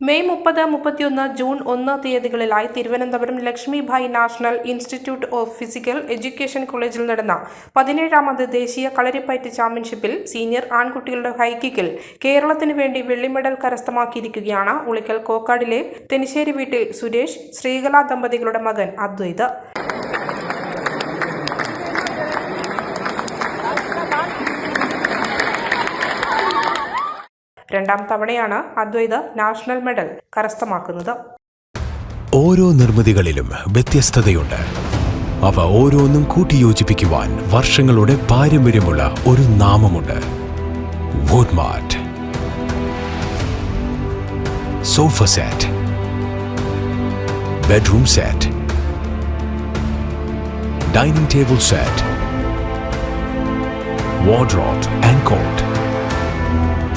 May മുപ്പത് മുപ്പത്തിയൊന്ന് June ഒന്ന് തീയതികളിലായി Thiruvananthapuram Lakshmibai national institute of physical education കോളേജിൽ നടന്ന പതിനേഴാമത് ദേശീയ കളരിപ്പയറ്റ് ചാമ്പ്യൻഷിപ്പിൽ സീനിയർ ആൺകുട്ടികളുടെ ഹൈക്കിക്കിൽ കേരളത്തിന് വേണ്ടി വെള്ളി മെഡൽ കരസ്ഥമാക്കിയിരിക്കുകയാണ് ഉളിക്കൽ കോക്കാടിലെ തെനിശ്ശേരി വീട്ടിൽ സുരേഷ് ശ്രീകല ദമ്പതികളുടെ മകൻ അദ്വൈത്. രണ്ടാം തവണയാണ് അദ്വൈത് നാഷണൽ മെഡൽ കരസ്ഥമാക്കുന്നത്. ഓരോ നിർമ്മിതികളിലും വ്യത്യസ്തതയുണ്ട്. അവ ഓരോന്നും കൂട്ടിയോജിപ്പിക്കുവാൻ വർഷങ്ങളുടെ പാരമ്പര്യമുള്ള ഒരു നാമമുണ്ട്. Woodmart sofa set bedroom set dining table set wardrobe and cot